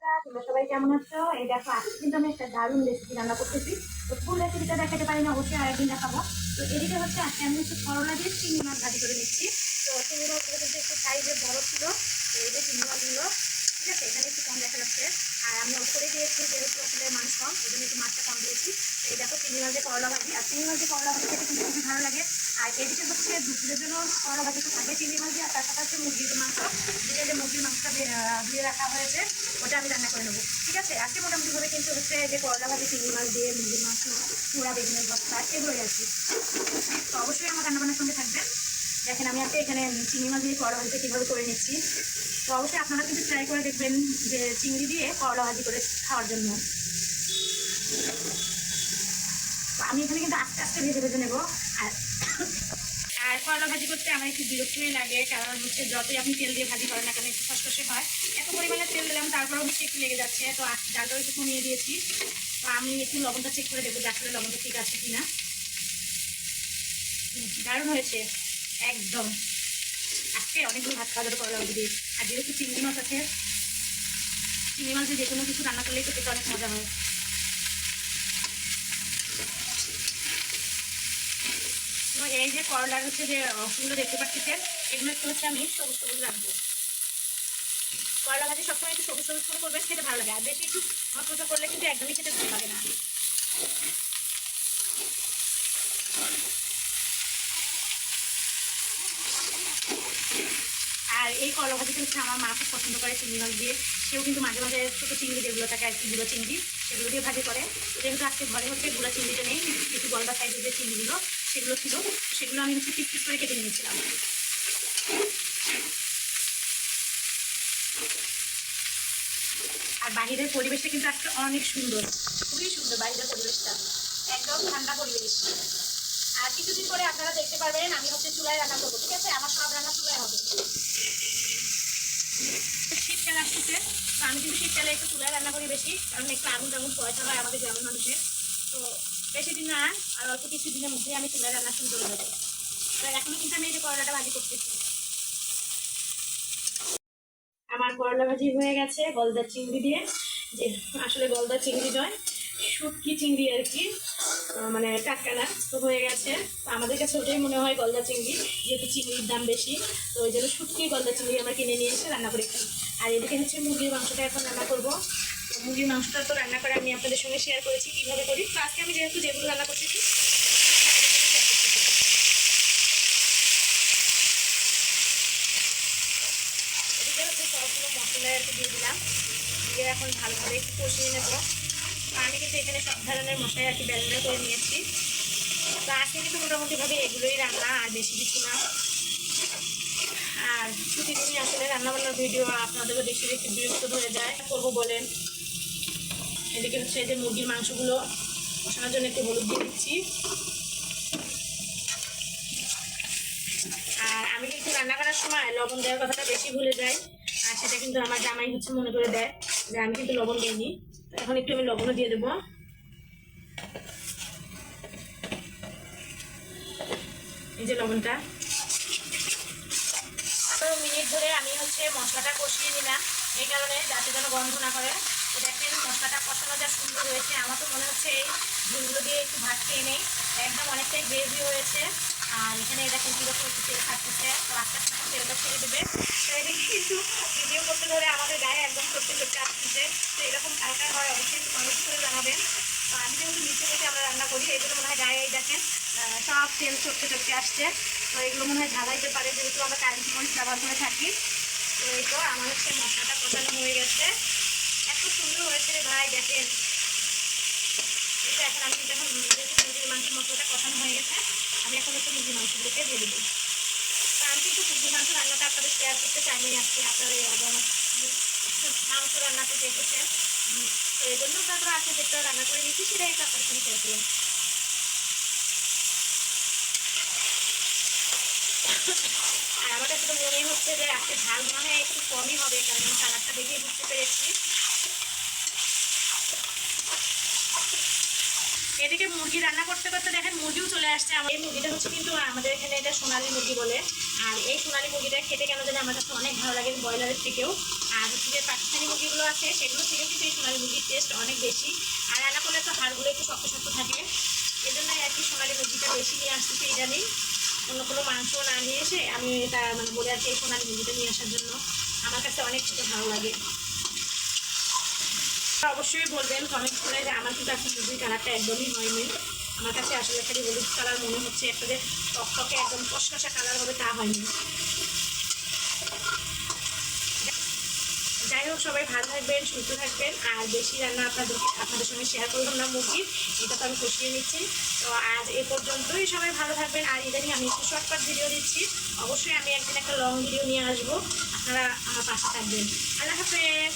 তোমরা সবাই কেমন আছো? এই দেখো, আজকে কিন্তু আমি একটা দারুণ রেসিপি রান্না করতেছি। তো ফুল রেসিপিটা দেখাতে পারি না, অবশ্যই আরেকদিন দেখাবো। তো এদিকে হচ্ছে আজকে আমি একটু করলা দিয়ে চিংড়ি মাছ ভাজি করে নিচ্ছি। তো চিংড়ি মাছগুলো কিন্তু একটু সাইজে বড় ছিল, তো এই যে চিংড়ি মাছগুলো, ঠিক আছে? এখানে একটু কম দেখা যাচ্ছে। আর আমি উপরে দিয়েছি, যেহেতু আসলে মাছ কম, এই জন্য একটু মাছটা কম দিয়েছি। এই দেখো, চিংড়ি মাছ দিয়ে করলা ভাজি। আর চিংড়ি মাছ করলা ভাজি খেতে কিন্তু খুবই ভালো লাগে। আর এদিকে হচ্ছে দুপুরের জন্য করলা ভাজি থাকে, চিংড়ি মাছ আর তার সাথে হচ্ছে মুরগির মাংস। যেটা যে মুরগির মাংসটা ধুয়ে রাখা হয়েছে, ওটা আমি রান্না করে নেব। ঠিক আছে? আজকে মোটামুটি ভাবে কিন্তু হচ্ছে যে করলা ভাজি চিংড়ি মাছ দিয়ে, মুরগির মাংস চূড়া বেগুনের বস্তা, এগুলোই আর কি। তো অবশ্যই আমার রান্নাবান্নার সঙ্গে থাকবেন। দেখেন, আমি আজকে এখানে চিংড়ি মাছ দিয়ে করলা ভাজিটা কীভাবে করে নিচ্ছি। তো অবশ্যই আপনারা কিন্তু ট্রাই করে দেখবেন যে চিংড়ি দিয়ে করলা ভাজি করে খাওয়ার জন্য। আমি এখানে কিন্তু আস্তে আস্তে ভেজে ভেজে নেব। আর আর করলা ভাজি করতে আমার একটু বিরক্তই লাগে, কারণ হচ্ছে যতই আপনি তেল দিয়ে ভাজি করেন না কেন, একটু খসখসে হয়। এত পরিমাণে তেল দিলাম, তারপরেও হচ্ছে একটু লেগে যাচ্ছে। তো ডালটাও একটু কমিয়ে দিয়েছি। তো আমি একটু লবণটা চেক করে দেবো আসলে লবণটা ঠিক আছে কিনা। দারুণ হয়েছে। একদম। আজকে অনেকগুলো ভাত খাওয়া যাবে করলা ভাজি আর যেহেতু চিংড়ি মাছ আছে, চিংড়ি মাছ যে কোনো কিছু রান্না করলেই তো খেতে অনেক মজা হয়। এই যে করলার হচ্ছে যে অংশগুলো দেখতে পাচ্ছেন এগুলো একটু হচ্ছে আমি সবুজ সবুজ রাখব। করলা ভাজি সবসময় একটু সবুজ সবুজ করে করবেন খেতে ভালো লাগে। আর বেশি একটু মশমশা করলে কিন্তু একদমই খেতে ভালো লাগে না। আর এই করলা ভাজিটা হচ্ছে আমার মা খুব পছন্দ করে চিংড়ি মাছ দিয়ে। সেও কিন্তু মাঝে মাঝে ছোটো চিংড়ি যেগুলো থাকে, আর কি গুঁড়ো চিংড়ি, সেগুলো দিয়ে ভাজি করে। যেহেতু আজকে ঘরে হচ্ছে গুঁড়া চিংড়িটা নেই কিছু গলদা সাইজের যে চিংড়িগুলো সেগুলো ছিল, সেগুলো আমি হচ্ছে পিস করে কেটে নিয়েছিলাম। আর বাহিরের পরিবেশটা কিন্তু আজকে অনেক সুন্দর, খুবই সুন্দর বাহিরের পরিবেশটা। একদম ঠান্ডা পরিবেশ। আর কিছুদিন পরে আপনারা দেখতে পারবেন, আমি হচ্ছে চুলায় রান্না করব, ঠিক আছে? আমার সব রান্না চুলায় হবে। শীতকাল আসতেছে, তো আমি কিন্তু শীতকালে একটু চুলায় রান্না করি বেশি, কারণ একটু আগুন টাগুন পয়সা হয় আমাদের গ্রামের মানুষের। তো বেশি দিন না, আর অল্প কিছু দিনের মধ্যেই আমি চুলায় রান্না শুরু করে দেবো। তো এখনও কিন্তু আমি এই যে করলাটা ভাজি করতেছি। আমার করলা ভাজি হয়ে গেছে গলদা চিংড়ি দিয়ে। যে আসলে গলদা চিংড়ি নয়, শুটকি চিংড়ি আর কি। মানে টাটকানা তো হয়ে গেছে। আমাদের কাছে ওটাই মনে হয় গলদা চিংড়ি, যেহেতু চিংড়ির দাম বেশি, তো ওই জন্য শুটকি গলদা চিংড়ি আমরা কিনে নিয়ে এসে রান্না করে খাই। আর এদিকে হচ্ছে মুরগির মাংসটা এখন রান্না করব। মুরগির মাংসটা তো রান্না করে আমি আপনাদের সঙ্গে শেয়ার করেছি, কীভাবে করি? তো আজকে আমি যেহেতু যেগুলো রান্না করতেছি সবগুলো মশলা একটু দিয়ে দিলাম, দিয়ে এখন ভালোভাবে একটু কষিয়ে নেব। আমি কিন্তু এখানে সব ধরনের মশলাই আর কি ব্যালেন্ডার করে নিয়েছি। তো আজকে কিন্তু মোটামুটিভাবে এগুলোই রান্না, আর বেশি কিছু না। আর প্রতিদিনই আসলে রান্নাবান্নার ভিডিও আপনাদেরও দেখতে দেখতে বিরক্ত ধরে যায়। করব বলেন। এদিকে হচ্ছে এই যে মুরগির মাংসগুলো কষানোর জন্য একটু হলুদ দিয়ে দিচ্ছি। আর আমি কিন্তু রান্না করার সময় লবণ দেওয়ার কথাটা বেশি ভুলে যাই, আর সেটা কিন্তু আমার জামাই হচ্ছে মনে করে দেয় যে আমি কিন্তু লবণ দিইনি। এখন একটু আমি লবণও দিয়ে দেবো। এই যে লবণটা। মিনিট ধরে আমি হচ্ছে মশলাটা কষিয়ে নিলাম, এই কারণে যাতে যেন গন্ধ না করে। দেখেন কষানো যা সুন্দর হয়েছে, আমার তো মনে হচ্ছে এই ঝুলগুলো দিয়ে একটু ভাত খেয়ে নেই। একদম অনেকটাই গ্রেভি হয়েছে। আর এখানে দেখেন কীরকম একটু তেল থাকতেছে তো আস্তে আস্তে তেলটা ছেড়ে দেবে। তো এদিকে কিন্তু ভিডিও করতে ধরে আমাদের গায়ে একদম সত্যি সত্যি আসতেছে। তো এরকম হালকা হয়, অবশ্যই কমেন্ট করে জানাবেন। তো আমি যেহেতু নিচে বসে আমরা রান্না করি জন্য মনে হয় গায়ে দেখেন সব তেল চটকে চটকে আসছে। তো এগুলো মনে হয় ঝালাইতে পারে, যেহেতু আমরা কারেন্ট মরিচ ব্যবহার করে থাকি। তো এই তো, আমার হচ্ছে মশলাটা কষানো হয়ে গেছে। এত সুন্দর হয়েছে রে ভাই দেখেন তো এখন আমি যেহেতু মুরগির মাংস মশলাটা কষানো হয়ে গেছে আমি এখন হচ্ছে মুরগির মাংসগুলোকে দিয়ে দেবো আমি কিন্তু মুরগির মাংস রান্নাটা আপনাদের শেয়ার করতে চাইনি আজকে আপনারা মাংস রান্নাতে দেখেছেন তো এই জন্য তারপরে আজকে যেটা রান্না করে নিচ্ছি সেটাই একটু আপনাদের সঙ্গে শেয়ার করলাম আমার কাছে তো মনে হচ্ছে যে আজকে ঝাল মনে হয় একটু কমই হবে, কারণ কালারটা দেখেই বুঝতে পেরেছি। এদিকে মুরগি রান্না করতে করতে দেখেন মুরগিও চলে আসছে। আমার এই মুরগিটা হচ্ছে কিন্তু আমাদের এখানে এটা সোনালি মুরগি বলে। আর এই সোনালি মুরগিটা খেতে কেন জানি আমার কাছে অনেক ভালো লাগে ব্রয়লারের থেকেও। আর হচ্ছে যে পাকিস্তানি মুরগিগুলো আছে সেগুলো থেকেও কিন্তু এই সোনালি মুরগির টেস্ট অনেক বেশি। আর রান্না করলে তো হাড়গুলো একটু শক্ত শক্ত থাকে। এই জন্যই আর কি সোনালি মুরগিটা বেশি নিয়ে আসতেছে ইদানিং অন্য কোনো মাংস না নিয়ে এসে আমি এটা মানে বলে আর কি এই সোনালি মুরগিটা নিয়ে আসার জন্য। আমার কাছে অনেক কিছু ভালো লাগে। অবশ্যই বলবেন কমেন্ট করে যে আমার কিন্তু এখন মুরগির কালারটা একদমই হয়নি। আমার কাছে আসলে খালি হলুদ কালার মনে হচ্ছে, একটা যে টকটকে একদম কষকষা কালার হবে তা হয়নি। যাই হোক, সবাই ভালো থাকবেন, সুস্থ থাকবেন, আর বেশি রান্না আপনাদের আপনাদের সঙ্গে শেয়ার করলাম না মুরগির এটা তো আমি কষিয়ে নিচ্ছি। তো আজ এ পর্যন্তই সবাই ভালো থাকবেন, আর ইদানিং আমি একটু শর্টকাট ভিডিও দিচ্ছি। অবশ্যই আমি একদিন একটা লং ভিডিও নিয়ে আসব। আপনারা আমার পাশে থাকবেন। আল্লাহ হাফেজ!